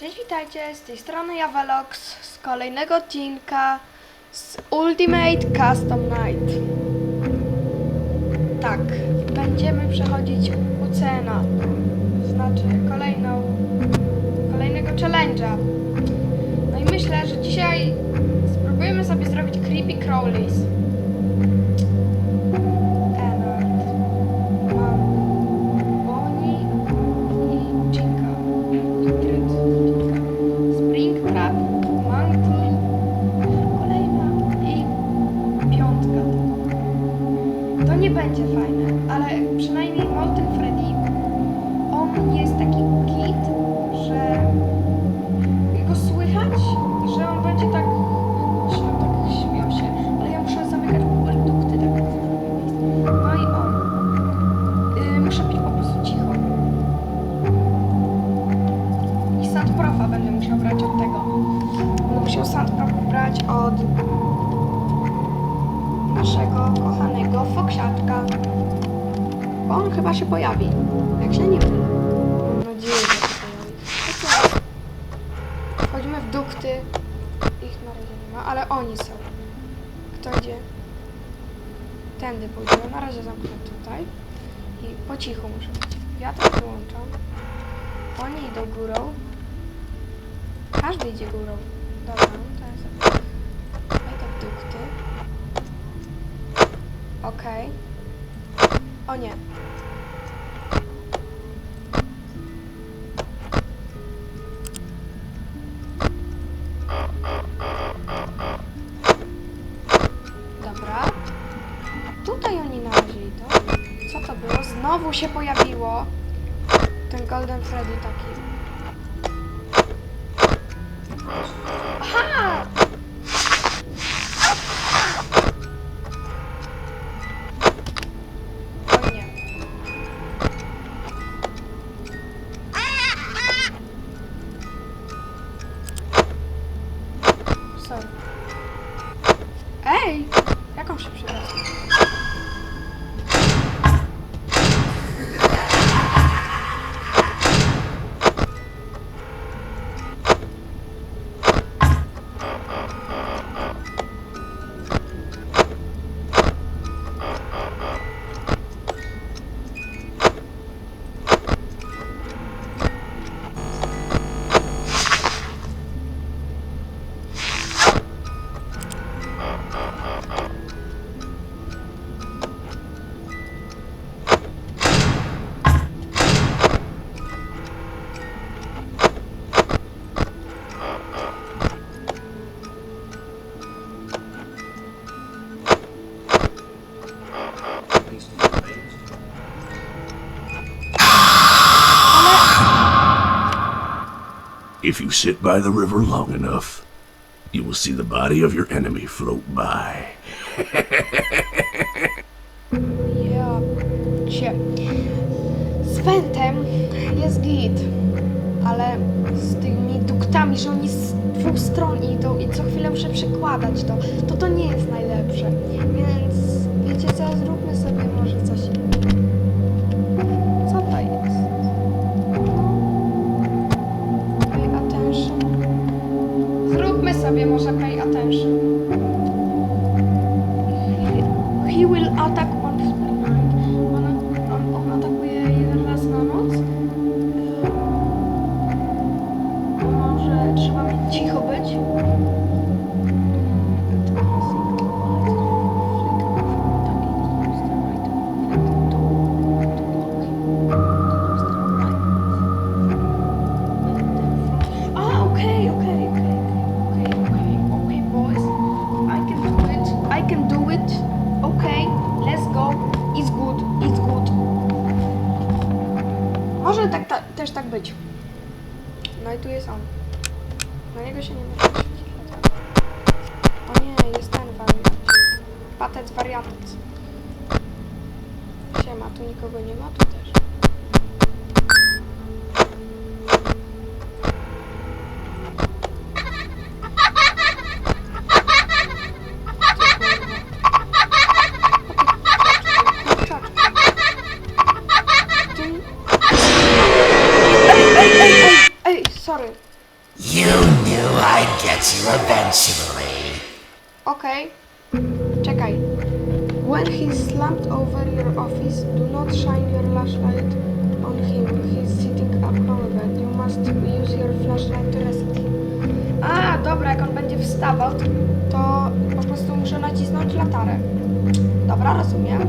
Cześć, witajcie, z tej strony Javelox, z kolejnego odcinka z Ultimate Custom Night. Tak, będziemy przechodzić UCNA, znaczy kolejną, kolejnego challenge'a. No i myślę, że dzisiaj spróbujemy sobie zrobić Creepy Crawlies. Będzie fajne, ale przynajmniej Molten Freddy, on jest taki git, że naszego kochanego Foksiaczka. Bo on chyba się pojawi. Jak się nie mylę. Mam nadzieję, że się pojawi. Wchodzimy w dukty. Ich na razie nie ma, ale oni są. Kto idzie? Tędy pójdziemy. Na razie zamknę tutaj. I po cichu muszę być. To wyłączam. Oni idą górą. Każdy idzie górą. Dobra, no to ja sobie wejdę w dukty. Okej. O nie. Dobra. Tutaj oni na razie idą. Co to było? Znowu się pojawiło. Ten Golden Freddy taki. If you sit by the river long enough, you will see the body of your enemy float by. Ja cię. Z Wentem jest git, ale z tymi duktami, że oni z dwóch stron idą i co chwilę muszę przekładać to, to to nie jest najlepsze. Więc wiecie co, zróbmy sobie może coś innego. Na niego się nie patrzeć. O nie, jest ten wariat. Patec wariatec. Siema, tu nikogo nie ma, tu też. Czekaj. When he slumped over your office, do not shine your flashlight on him. He's sitting up bed. You must use your flashlight to him. A, dobra, jak on będzie wstawał, to po prostu muszę nacisnąć latarę. Dobra, rozumiem.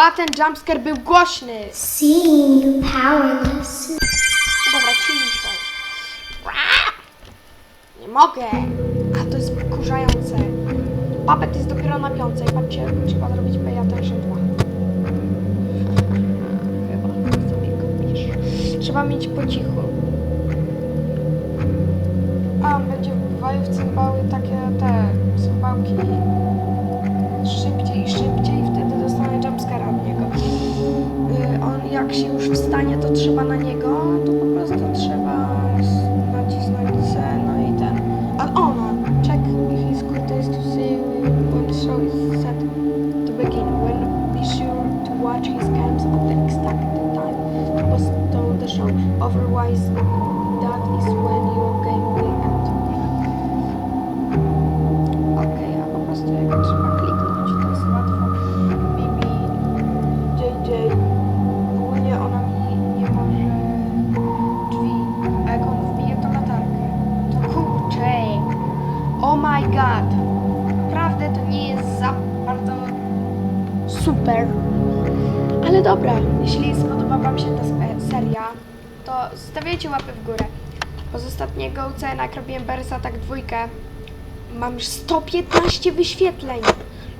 Ała, ten jumpscare był głośny. Seeing you powerless. Dobra, cicho. Nie mogę. A to jest wkurzające. Papet jest dopiero na piątce i patrzcie, trzeba zrobić pay attention 2. Chyba sobie kupisz. Trzeba mieć po cichu. A, on będzie walił w cymbały takie te cymbałki szybciej, szybciej, jumpscare'a od niego. Y, on jak się już wstanie, to trzeba na niego, to po prostu ale dobra, jeśli spodoba wam się ta seria, to stawiajcie łapy w górę. Bo z ostatniego UCN robiłem Bersa tak dwójkę, mam już 115 wyświetleń.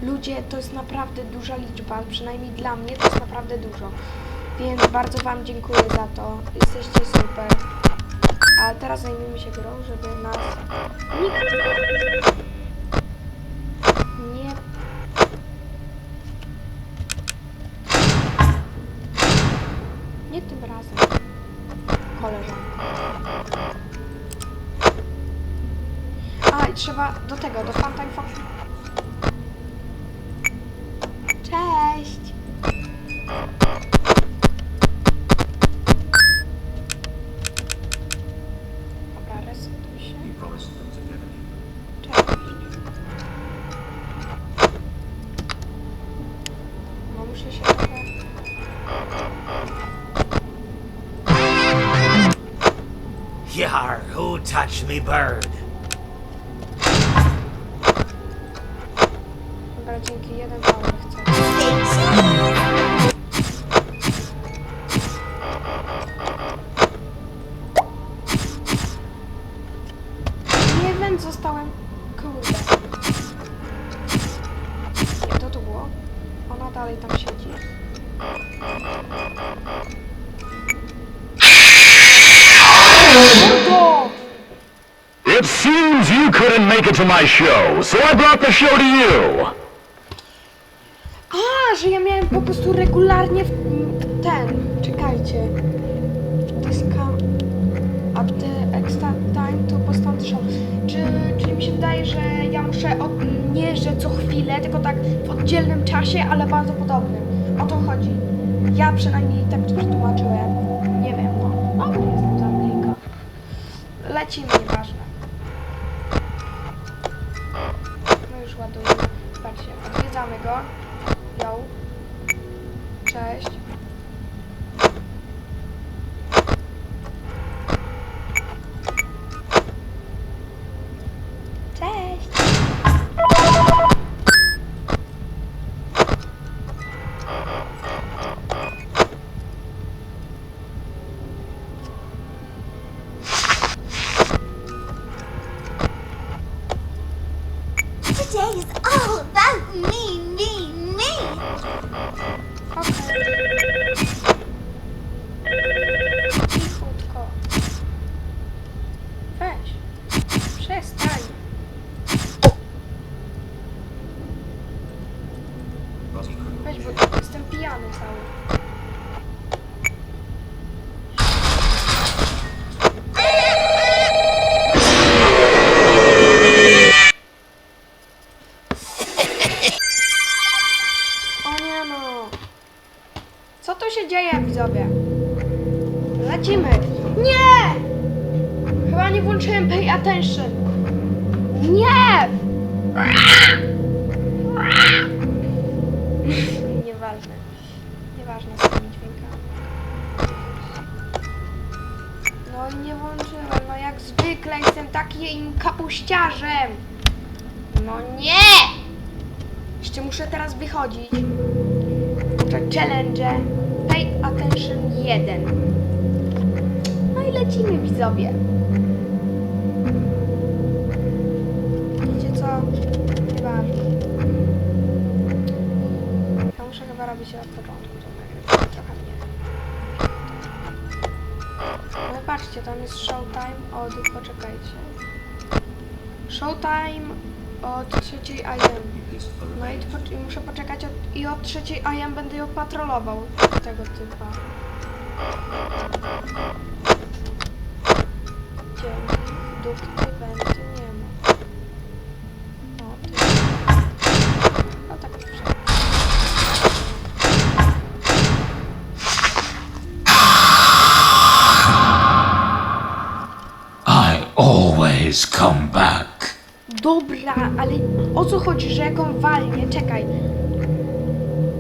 Ludzie, to jest naprawdę duża liczba, przynajmniej dla mnie to jest naprawdę dużo. Więc bardzo Wam dziękuję za to. Jesteście super. A teraz zajmiemy się grą, żeby nas nikt nie... Nie tym razem, koleżanko. A, i trzeba do tego, do Fox. Cześć! Me bird? My show, so I brought the show to you. A, że ja miałem po prostu regularnie w ten. Czekajcie. To jest kam. A the extra time to postąd show. Czy, czyli mi się wydaje, że ja muszę od, nie, że co chwilę, tylko tak w oddzielnym czasie, ale bardzo podobnym. O to chodzi. Ja przynajmniej tak to przetłumaczyłem. Nie wiem, no. Dobry jestem z Ameryka. lecimy, nieważne. Yes. Nieważne. Nieważne z tymi dźwiękami. No nie włączyłem. No jak zwykle jestem takim kapuściarzem. No nie! Jeszcze muszę teraz wychodzić. Muszę challenge. Pay attention 1. No i lecimy widzowie. Nieważne. Ja muszę chyba robić od początku to nagrywanie. Trochę mnie. Ale patrzcie, tam jest showtime od... poczekajcie. Showtime od trzeciej AM. No i, po, muszę poczekać od, i od trzeciej AM będę ją patrolował tego typa. Dzięki. Dukty, always come back. Dobra, ale o co chodzi, że jak on walnie? Czekaj.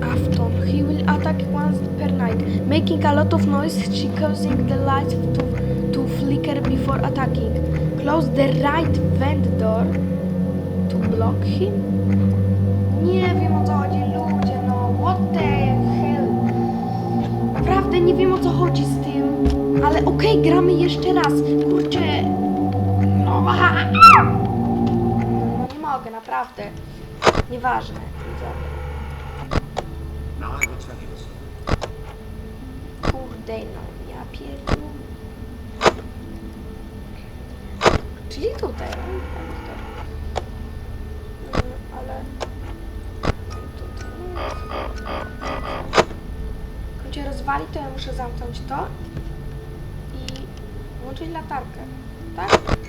Afton, he will attack once per night, making a lot of noise, she causing the lights to, to flicker before attacking. Close the right vent door to block him? Nie wiem o co chodzi, ludzie, no. What the hell? Naprawdę nie wiem o co chodzi z tym, ale okej, gramy jeszcze raz. Kurczę. No, aha. No nie mogę, naprawdę. Nieważne. Kurde, no ja pierdolę. Czyli tutaj, no tak. Mm, Ale... Jak cię rozwali, to ja muszę zamknąć to i włączyć latarkę, tak?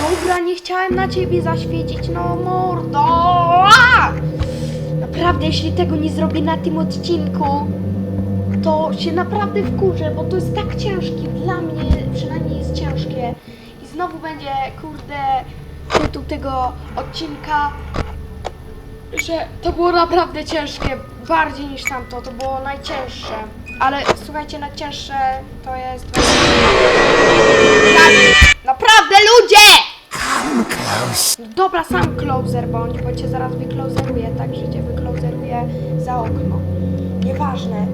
Dobra, nie chciałem na ciebie zaświecić, no mordo! Naprawdę, jeśli tego nie zrobię na tym odcinku, to się naprawdę wkurzę, bo to jest tak ciężkie, dla mnie przynajmniej jest ciężkie. I znowu będzie, kurde, tytuł tego odcinka, że to było naprawdę ciężkie, bardziej niż tamto, to było najcięższe. Ale słuchajcie, najcięższe to jest... Naprawdę ludzie! Come closer. Dobra, sam closer bądź, bo cię zaraz wyklozeruję, tak, że cię wyklozeruję za okno. Nieważne.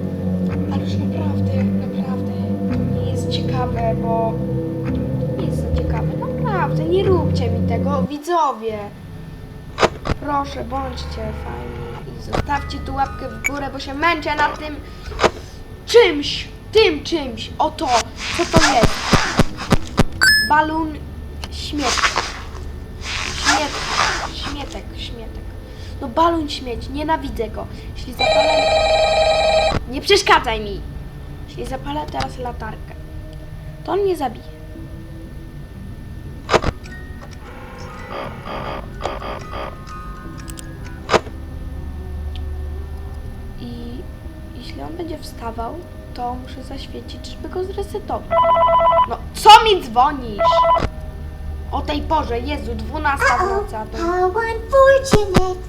Ale już naprawdę, naprawdę to nie jest ciekawe, bo nie jest to ciekawe. Naprawdę, nie róbcie mi tego, widzowie. proszę, bądźcie fajni i zostawcie tu łapkę w górę, bo się męczę nad tym czymś, tym czymś. Oto, co to jest? Balon śmieci. Śmiet, śmietek, śmietek. No balon śmieć, nienawidzę go. Jeśli zapalę... Nie przeszkadzaj mi! Jeśli zapalę teraz latarkę, to on mnie zabije. I jeśli on będzie wstawał, to muszę zaświecić, żeby go zresetować. No, co mi dzwonisz? O tej porze, Jezu, 12 w nocy, a to... How unfortunate.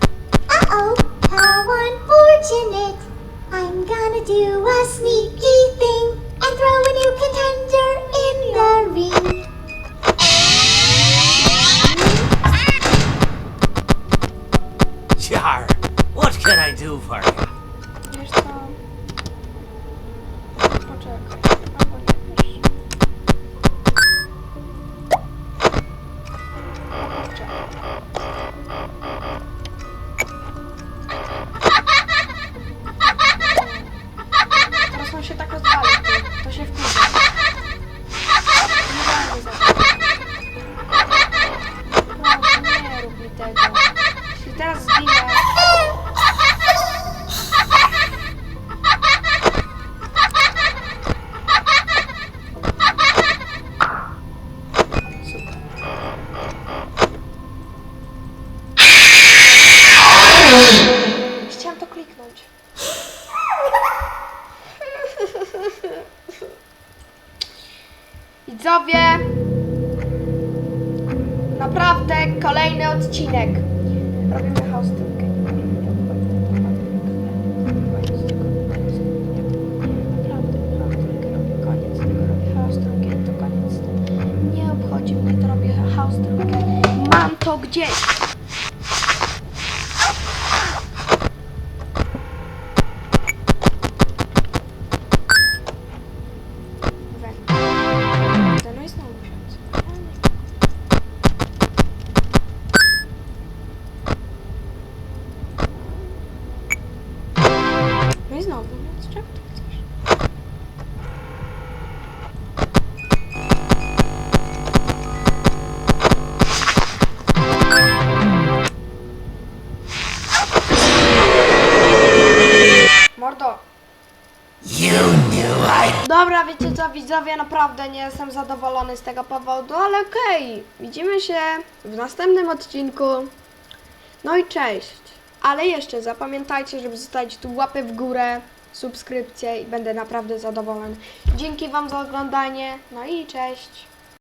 Uh oh, how unfortunate. I'm gonna do a sneaky thing and throw a new contender nie rób mi tego. Jeśli teraz zginę... widzowie, naprawdę nie jestem zadowolony z tego powodu, ale okej. Widzimy się w następnym odcinku. No i cześć. Ale jeszcze zapamiętajcie, żeby zostawić tu łapę w górę, subskrypcję i będę naprawdę zadowolony. Dzięki Wam za oglądanie. No i cześć.